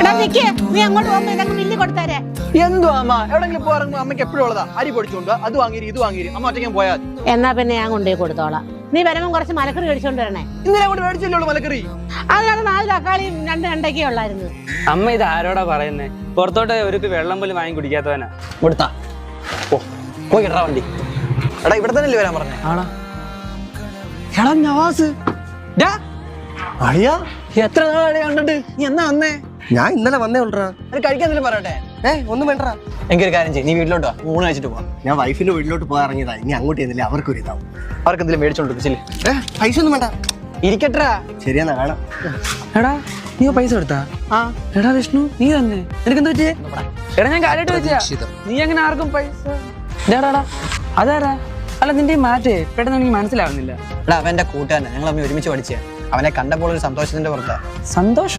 എടാ നിക്ക് നീ അങ്ങോട്ട് പോകുമ്പോ ഇതങ്ങ് മില്ലി കൊടുത്തേരെ. എന്തോ അമ്മ? എവിടെങ്കിലും പോകാറുമ്പോ അമ്മയ്ക്ക് എപ്പോഴും ഉള്ളതാ. അരി പൊടിച്ചുകൊണ്ട് അത് വാങ്ങിരി ഇത് വാങ്ങിരി അമ്മ ഒറ്റയ്ക്ക് പോയാൽ എന്നാ പിന്നെ ഞാൻ കൊണ്ടുപോയി കൊടുത്തോളാം. നീ വരുമ്പോ കുറച്ച് മലക്കറി കഴിച്ചോണ്ട് വരണേ. ഇന്നലെ മേടിച്ചല്ലേ മലക്കറി? അതാണ് നാല് തക്കാളിയും രണ്ട് രണ്ടൊക്കെ ഉള്ളായിരുന്നു. അമ്മ ഇത് ആരോടാ പറയുന്നേ? പുറത്തോട്ട് ഒരുക്ക് വെള്ളം പോലും വാങ്ങി കുടിക്കാത്തവനാ. ഇവിടുത്താ. ഓ പോയി വണ്ടി. എടാ ഇവിടെ തന്നെ വരാൻ പറഞ്ഞേ? ആണോ? എടാ നവാസ്. ഡാ, അളിയാ? എത്ര നാളെ കണ്ടിട്ട്? നീ എന്നാ വന്നേ? ഞാൻ ഇന്നലെ വന്നേ ഉള്ളടാ. അത് കഴിക്കാൻ എന്തെങ്കിലും പറയട്ടെ. ഏ ഒന്നും വേണ്ടടാ. എനിക്കൊരു കാര്യം ചെയ്യും നീ വീട്ടിലോട്ട് വാ. ഊണ് കഴിച്ചിട്ട് പോവാ. ഞാൻ വൈഫിന്റെ വീട്ടിലോട്ട് പോകാൻ ഇറങ്ങിയതാ. ഇനി അങ്ങോട്ട് ചെന്നില്ല അവർക്കൊരു ഇതാവും അവർക്ക് എന്തെങ്കിലും മേടിച്ചോണ്ട് വെച്ചില്ലേ ഏ പൈസ ഒന്നും വേണ്ട. ഇരിക്കട്ടാ. ശരിയെന്നാ കാണാം എടാ നീ പൈസ എടുത്താ ആ. എടാ വിഷ്ണു നീ തന്നെ. നിനക്കെന്താ പറ്റിയേ? എടാ ഞാൻ കാര്യമായിട്ട് വെച്ചാ നീ അങ്ങനെ ആർക്കും പൈസ? എടാടാ അതാരാ? അല്ല നിന്റെ മാറ്റേ പെട്ടെന്ന് എനിക്ക് മനസ്സിലാവുന്നില്ല. എടാ അവന്റെ കൂട്ടുകാരൻ ഞങ്ങൾ അമ്മ ഒരുമിച്ച് പഠിച്ചേ. അവനെ കണ്ടപ്പോൾ ഒരു സന്തോഷത്തിന്റെ പുറത്താ. സന്തോഷം?